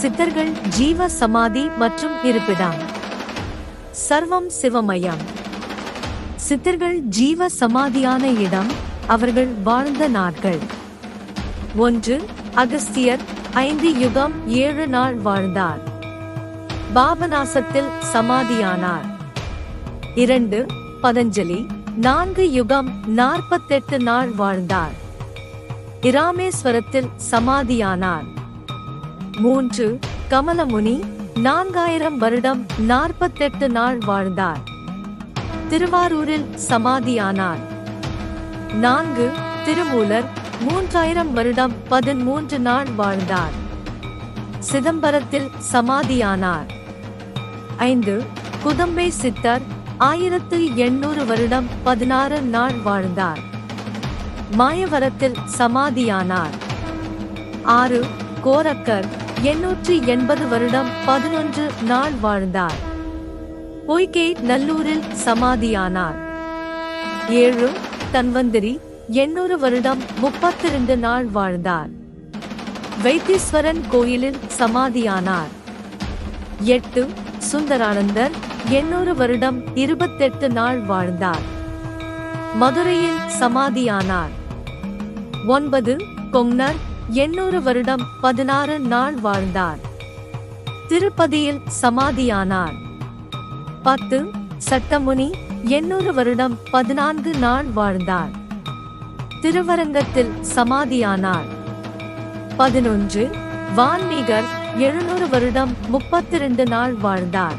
சித்தர்கள் ஜீவ சமாதி மற்றும் இருப்பிடம். சர்வம் சிவமயம். சித்தர்கள் ஜீவ சமாதியான இடம் அவர்கள் வாழ்ந்த நாட்கள். ஒன்று அகஸ்தியர் ஐந்து யுகம் ஏழு நாள் வாழ்ந்தார். பாபநாசத்தில் சமாதியானார். இரண்டு பதஞ்சலி நான்கு யுகம் நாற்பத்தெட்டு நாள் வாழ்ந்தார். இராமேஸ்வரத்தில் சமாதியானார். மூன்று கமலமுனி நான்காயிரம் வருடம் நாற்பத்தெட்டு நாள் வாழ்ந்தார். திருவாரூரில் சமாதியானார். நான்கு திருமூலர் மூன்றாயிரம் வருடம் பதிமூன்று நாள் வாழ்ந்தார். சிதம்பரத்தில் சமாதியானார். ஐந்து குதம்பை சித்தர் ஆயிரத்து எண்ணூறு வருடம் பதினாறு நாள் வாழ்ந்தார். மாயவரத்தில் சமாதியானார். ஆறு கோரக்கர் எண்ணூற்றி எண்பது வருடம் பதினொன்று நாள் வாழ்ந்தார். பொய்கை நல்லூரில் சமாதியானார். ஏழு தன்வந்திரி எண்ணூறு வருடம் முப்பத்தி ரெண்டு நாள் வாழ்ந்தார். வைத்தீஸ்வரன் கோயிலில் சமாதியானார். எட்டு சுந்தரானந்தர் எண்ணூறு வருடம் இருபத்தெட்டு நாள் வாழ்ந்தார். மதுரையில் சமாதியானார். ஒன்பது கொங்னர் எண்ணூறு வருடம் பதினாறு நாள் வாழ்ந்தார். திருப்பதியில் சமாதியானார். பத்து சட்டமுனி எண்ணூறு வருடம் பதினான்கு நாள் வாழ்ந்தார். திருவரங்கத்தில் சமாதியானார். பதினொன்று வான்மீகர் எழுநூறு வருடம் முப்பத்தி ரெண்டு நாள் வாழ்ந்தார்.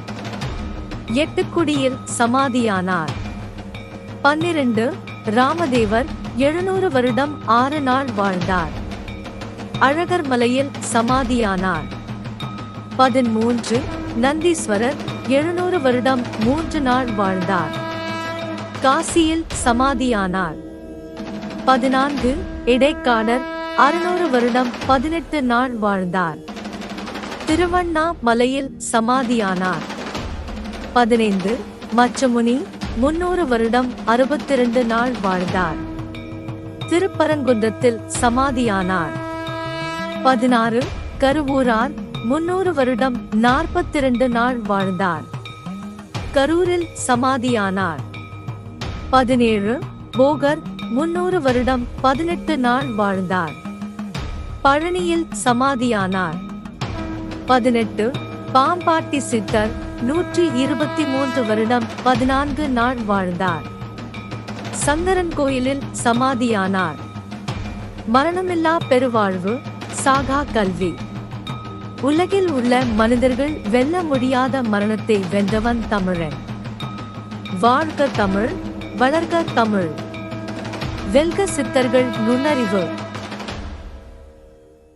எட்டுக்குடியில் சமாதியானார். பன்னிரண்டு ராமதேவர் எழுநூறு வருடம் ஆறு நாள் வாழ்ந்தார். அழகர் மலையில் சமாதியானார். பதிமூன்று நந்தீஸ்வரர் எழுநூறு வருடம் மூன்று நாள் வாழ்ந்தார். காசியில் சமாதியானார். பதினான்கு இடைக்காடர் அறுநூறு வருடம் பதினெட்டு நாள் வாழ்ந்தார். திருவண்ணாமலையில் சமாதியானார். பதினைந்து மச்சமுனி முன்னூறு வருடம் அறுபத்தி இரண்டு நாள் வாழ்ந்தார். திருப்பரங்குன்றத்தில் சமாதியானார். பதினாறு கருவூரார் முன்னூறு வருடம் நாற்பத்தி இரண்டு நாள் வாழ்ந்தார். கரூரில் சமாதியானார். பதினேழு போகர் முன்னூறு வருடம் பதினெட்டு நாள் வாழ்ந்தார். பழனியில் சமாதியானார். பதினெட்டு பாம்பாட்டி சித்தர் நூற்றி இருபத்தி மூன்று வருடம் பதினான்கு நாள் வாழ்ந்தார். சங்கரன் கோயிலில் சமாதியானார். மரணமில்லா பெருவாழ்வு சாகா கல்வி. உலகில் உள்ள மனிதர்கள் வெல்ல முடியாத மரணத்தை வென்றவன் தமிழன். வாழ்க தமிழ் வளர்க தமிழ். வெல்க சித்தர்கள் நுண்ணறிவு.